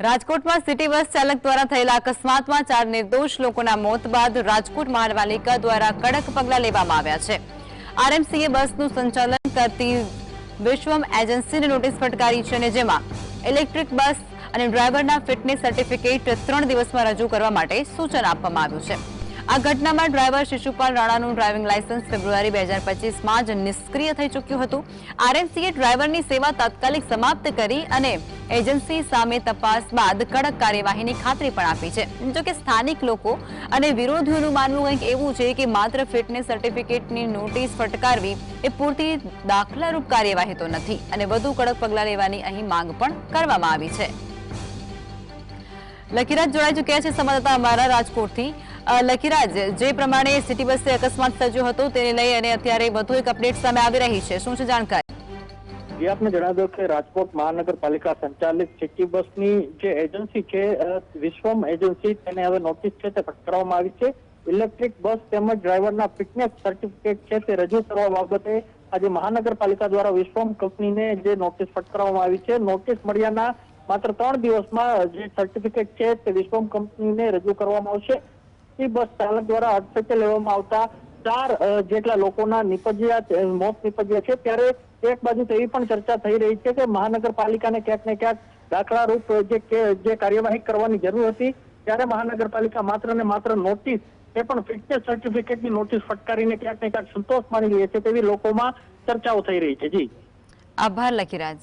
રાજકોટમાં city bus ચાલક દ્વારા થયેલા અકસ્માતમાં ચાર નિર્દોષ લોકોના મોત બાદ રાજકોટ મહાનગરપાલિકા દ્વારા કડક પગલાં લેવામાં આવ્યા છે. આરએમસીએ બસનું સંચાલન કરતી વિશ્વમ એજન્સીને નોટિસ ફટકારી છે અને જેમાં ઇલેક્ટ્રિક બસ અને ડ્રાઈવરના ફિટનેસ સર્ટિફિકેટ ત્રણ દિવસમાં રજૂ કરવા માટે સૂચન આપવામાં આવ્યું છે. આ ઘટનામાં ડ્રાઈવર શિશુપાલ રાણાનું ડ્રાઇવિંગ લાયસન્સ ફેબ્રુઆરી બે હજાર પચીસમાં જ નિષ્ક્રિય થઈ ચૂક્યું હતું. આરએમસીએ ડ્રાઈવરની સેવા તાત્કાલિક સમાપ્ત કરી અને એજન્સી સામે તપાસ બાદ કડક કાર્યવાહીની ખાતરી પણ આપી છે. જોકે સ્થાનિક લોકો અને વિરોધીઓનું માનવું કંઈક એવું છે કે માત્ર ફિટનેસ સર્ટિફિકેટની નોટિસ ફટકારવી એ પૂરતી દાખલારૂપ કાર્યવાહી તો નથી અને વધુ કડક પગલાં લેવાની અહીં માંગ પણ કરવામાં આવી છે. લકીરાજ જોડાઈ ચૂક્યા છે. સંવાદદાતા અમારા રાજકોટથી. લકીરાજ જે પ્રમાણે સિટી બસે અકસ્માત સર્જ્યો હતો તેને લઈ અને અત્યારે વધુ એક અપડેટ સામે આવી રહી છે. શું છે જાણકારી? જે આપને જણાવી દઉં કે રાજકોટ મહાનગરપાલિકા સંચાલિત સિટી બસની જે એજન્સી છે વિશ્વમ એજન્સી, તેને હવે નોટિસ છે તે ફટકારવામાં આવી છે. ઇલેક્ટ્રિક બસ તેમજ ડ્રાઈવરના ફિટનેસ સર્ટિફિકેટ છે તે રજૂ કરવા બાબતે આજે મહાનગરપાલિકા દ્વારા વિશ્વમ કંપનીને જે નોટિસ ફટકારવામાં આવી છે. નોટિસ મળ્યાના માત્ર ત્રણ દિવસમાં જે સર્ટિફિકેટ છે તે વિશ્વમ કંપનીને રજૂ કરવામાં આવશે. સિટી બસ ચાલક દ્વારા હડફેટે લેવામાં આવતા ચાર જેટલા લોકોના નિપજ્યા મોત નિપજ્યા છે. ત્યારે એક બાજુ તો એવી પણ ચર્ચા થઈ રહી છે કે મહાનગરપાલિકાને ક્યાંક ને ક્યાંક દાખલારૂપ જે કાર્યવાહી કરવાની જરૂર હતી, ત્યારે મહાનગરપાલિકા માત્ર ને માત્ર નોટિસ, એ પણ ફિટનેસ સર્ટિફિકેટની નોટિસ ફટકારીને ક્યાંક ને ક્યાંક સંતોષ માની રહી છે તેવી લોકોમાં ચર્ચાઓ થઈ રહી છે. જી. આભાર લકીરાજ